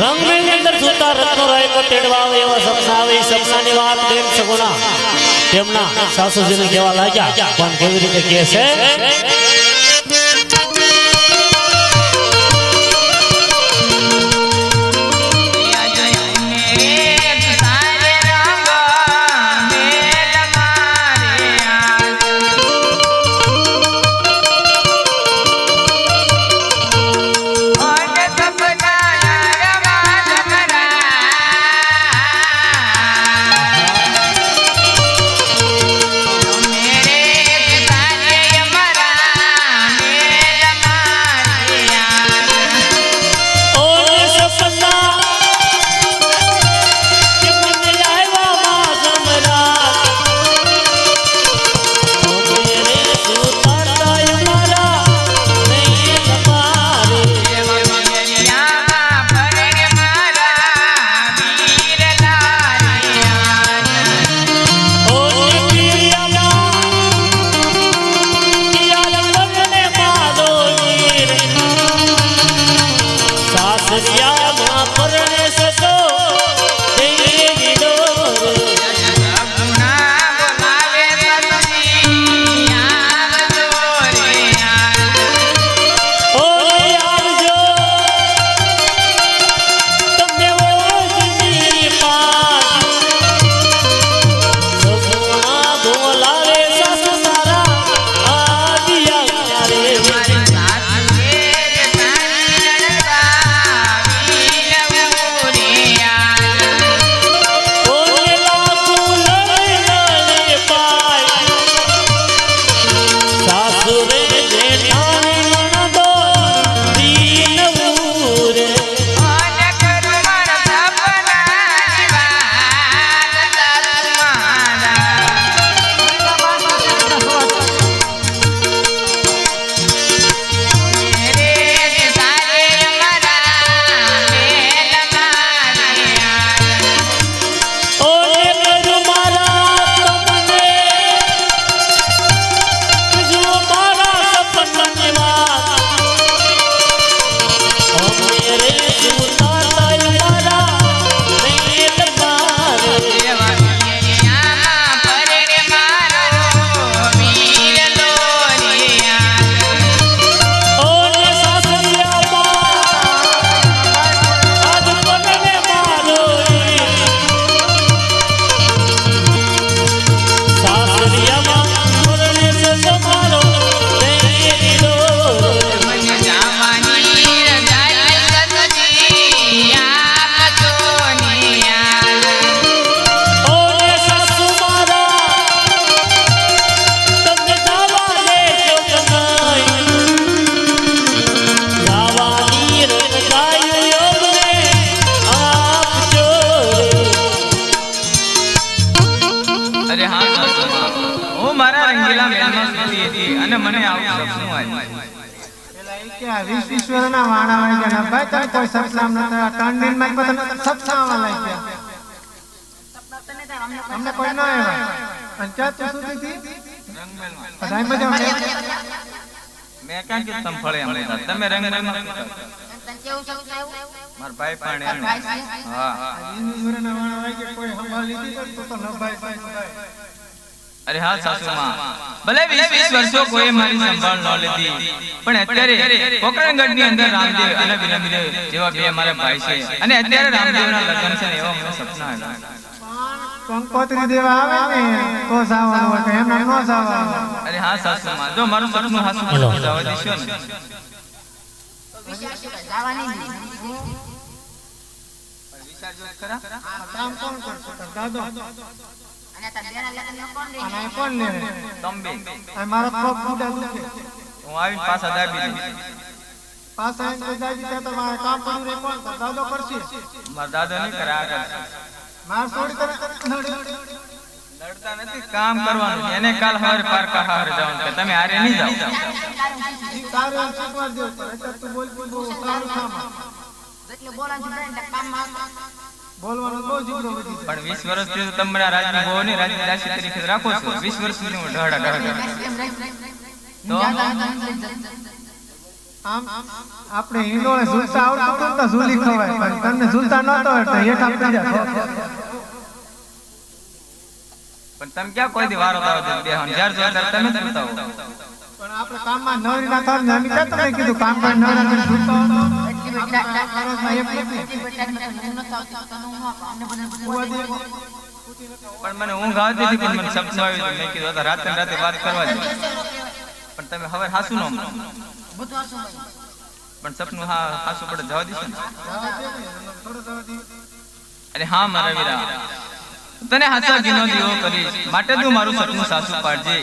રંગની અંદર સુતા રત્નો રાયકો તેડવા એવા સપના આવે, એ વાત પ્રેમ સગુણા. સાસુજીને કહેવા લાગ્યા, પણ કેવી રીતે કહે છે? વીસ વાણા વાણી ગયા ભાઈ તમે કોઈ સપનામ નતા ત્રણ દિનમાં તમે સપનામાં લઈ ગયા અમને કોઈ ન આવ્યા. અને ક્યાં તું સુધી હતી? બધાય મજા મેં ક્યાં કીધું તમે ફળે અમને તમે રંગમેલમાં હતા. ભાઈ પણ. હા વીસ વાણા વાણી કોઈ સંભાળ લીધી તો ન ભાઈ ભાઈ. અરે હા સાસુમાં. ભલે વીસ વીસ વર્ષો કોઈ મારી સંભાળ ન લીધી. પણ અત્યારે કોકરણગઢની અંદર રામદેવ અને વિનમદેવ જેવા બે મારા ભાઈ છે. અને અત્યારે રામદેવના લગ્ન છે એવા મને સપના આવ્યા. કંકોત્રી દેવા આવે ને તો સાવાનું હોય એમ ન સાવાનું. અરે હા સાસુમાં. જો મારું સપનું હાસુ જવા દેશો ને. ખરા? કામ કોણ કરશે? દાદો. અને કોણ લે તમે બે. આ મારા પગ બુડા દુખે હું આવીને પાછા દાબી દઈશ પાછા આવીને કોઈ દાદી ત્યાં તો મારે કામ પડ્યું રે કોણ? તાર દાદો કરશે. મારા દાદા નહીં કરે આ કરશે. માર છોડી તમે લડતા નથી કામ કરવાનું એને કાલ હવારે પારકા હારે જવાનું કે તમે હારે નહીં જાઓ. તારે શીખવા દેવું. બોલવાનો બહુ જીવડો વધી પણ વીસ વર્ષથી તો તમે મારા રાજની બહુ ને રાજની દાસી તરીકે રાખો છો. વીસ વર્ષ સુધી હું. તો આમ આપણે ઈંડોળે ઝૂલતા આવડતું ને તો ઝૂલી ખવાય પણ તમને ઝૂલતા નહોતો એટલે હેઠા પડી જાય પણ તમે ક્યાં કોઈ દી વારો તારો દે બેહન જ્યાર જો તમે જ બતાવો પણ આપણે કામમાં નવરી ના થાય ને અમે ક્યાં તમને કીધું કામમાં નવરા કરીને પણ મને ઊંઘ આવતી હતી, પણ મને સપનું આવી હતું. મેં કીધું રાતે રાતે વાત કરવા પણ તમે હવે હાસુ નો પણ સપનું હા, હાસુ પડે જવા ને. અરે હા, મારા વીરા. તને હાસા ગીનો દીવો કરીશ. માટે તું મારું સપનું સાસુ પાડજે.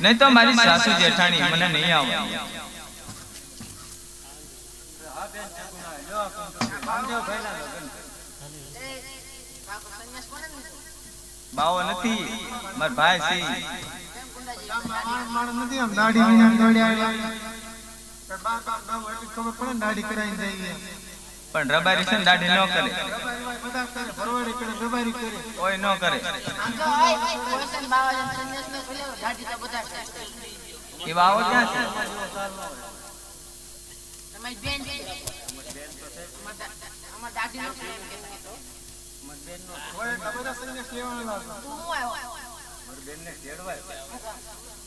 નહીં તો મારી સાસુ જેઠાણી મને નહીં આવે બાવો નથી. મારા ભાઈ છે. નથી આમ દાઢી વિના દોડ્યા આવ્યા. કે બા કામ ના હોય એટલી ખબર પડે ને દાઢી કરે. એ પણ રબારી છે? ને દાઢી ન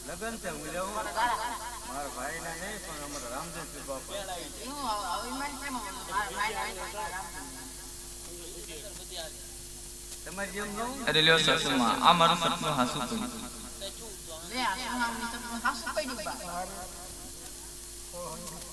લગન છે હું લેવું મારા ભાઈ ને નહીં પણ અમારા રામદેવ બાપા અરે લ્યો સાસુમાં આ મારું સપનું હાસુ ભાઈ ખીલકોડીને આ બાને એવું કીધું હશે.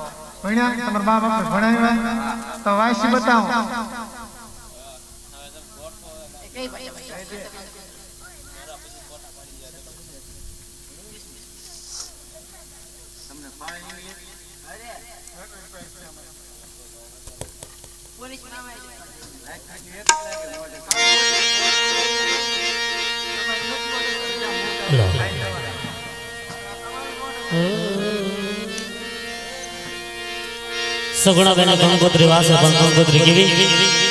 ભણ્યા તમારા આપણે બાપે ભણાવ્યા તો વાયસી બતાવો લો. સગુણા બેના ગંગોત્રી વાસે પણ ગંગોત્રી કેવી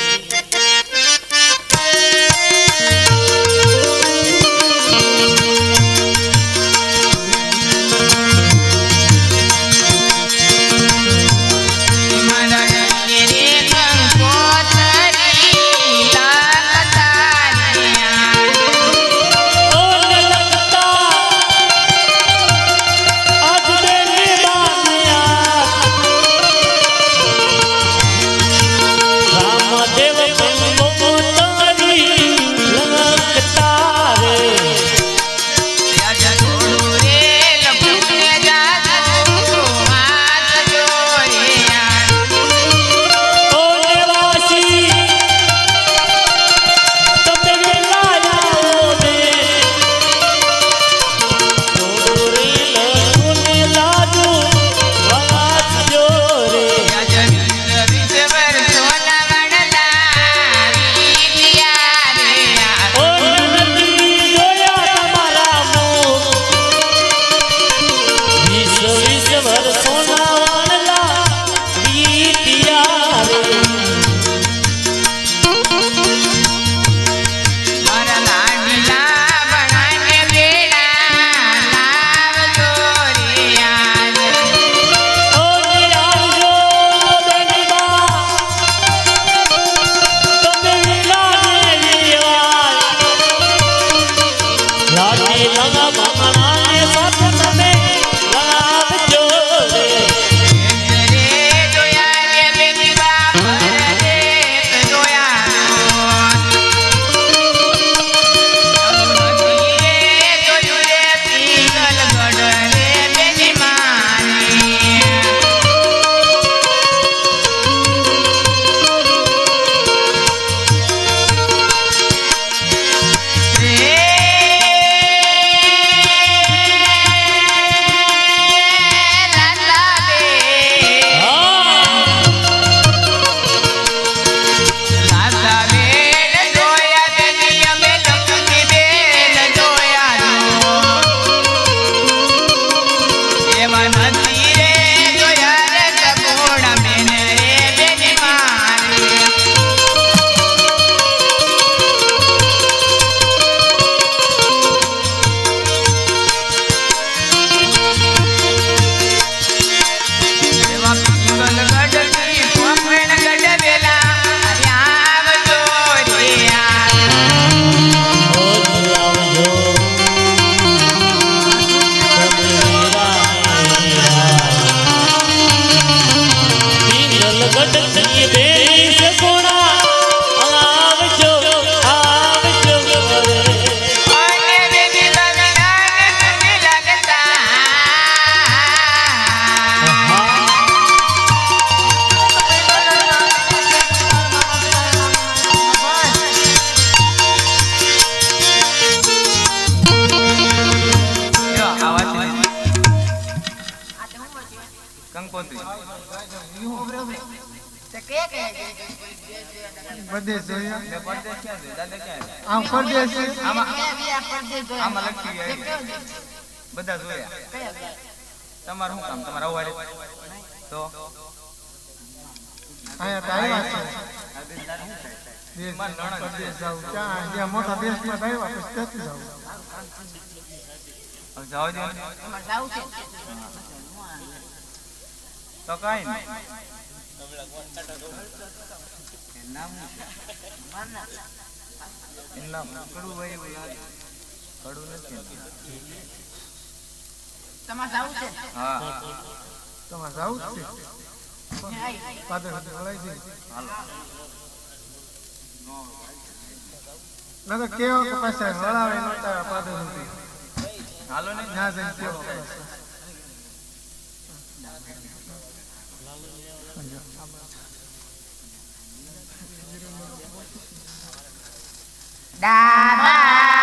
પરદેશ જોઈએ પરદેશ. ક્યાં છે દાદા ક્યાં છે આમ પરદેશ છે. આમાં આમાં લખી ગયા. બધા જોયા. તમારું શું કામ? તમારા અવારે તો? અહીંયા તો આવ્યા છે. દેશ માર નણંદ છે. પરદેશ જાવું ક્યાં જ્યાં મોટા દેશમાં તો આવ્યા પછી ત્યાંથી જાવું હવે જાવ તો કાંઈ નહીં. કેવો કે પાછા હળાવે નતા પાદર સુધી હાલો ને. ના જઈ કેવો પાછા ડાબા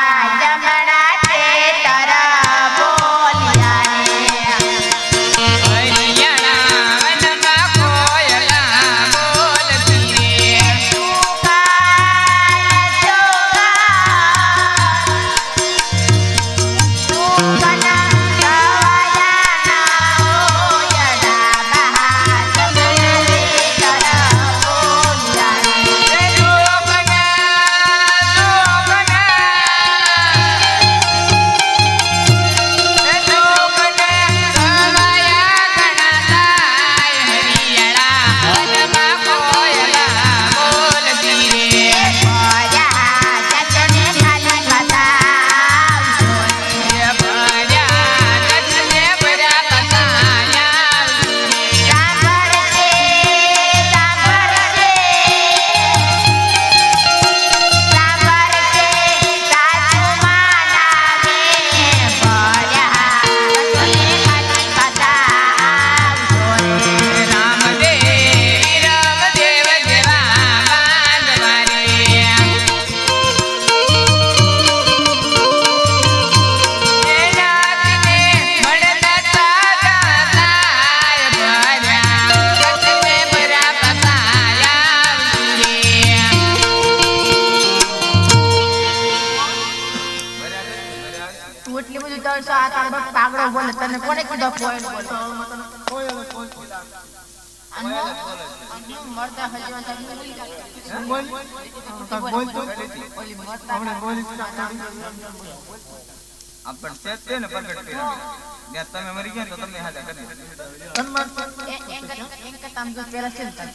બોલ? કોને ઓલી કોયલ હમણાં કોયલ જ કાઢી. આપણ છે પ્રગટ કર્યા. તમે મરી ગયા તો તમને હાજર કરી જો પેલા છે તું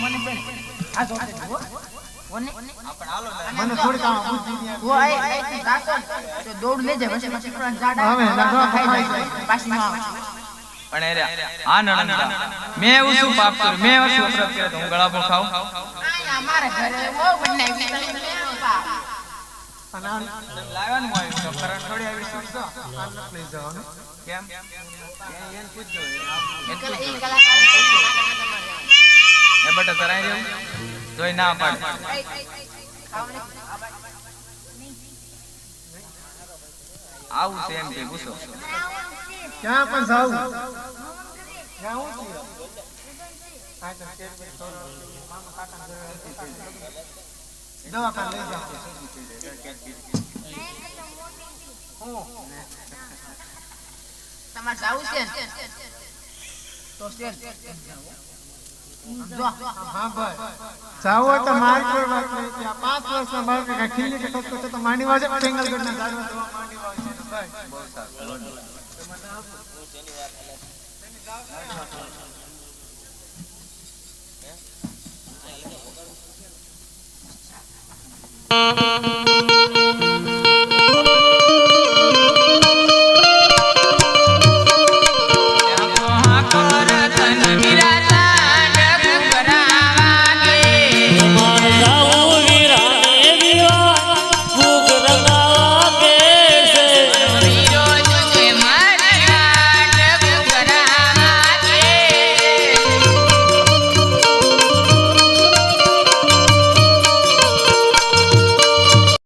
મને છે આ જો ઓને આપણ હાલો મને બુદ્ધિ તું દોડ લેજે પછી પછી જાડા હવે ખાઈ જાય પાછી પણ આ નણંદા મેં પાપ મેં અપરાધ કર્યો તો હું ગળા પર ખાઉં આયા અમારા ઘરે બહુ બનાવી તને લેવો બાપ. અને લાવવાનું આવ્યું તો કરંટ થોડી આવી છે. આમ નથી લઈ જવાનું કેમ? એને પૂછજો એને કલા- પૂછજો. એ કલાકાર એ બટા તોય ના પાડે. આવું છે એમ કે પૂછો ક્યાં પણ જાવું ક્યાં હું છું આ તો સ્ટેટ પર થોડો મામા કાકા દવાખાને લઈ જાઓ. તમારે જાવું ને? તો છે. ને. જો. હા ભાઈ. જાવું હોય તો મારી કોઈ વાત નહીં. કે પાંચ વર્ષના બાળક કાંઈ ખીલી કે કશું છે તો માંડી વાજે માંડી સારું હા?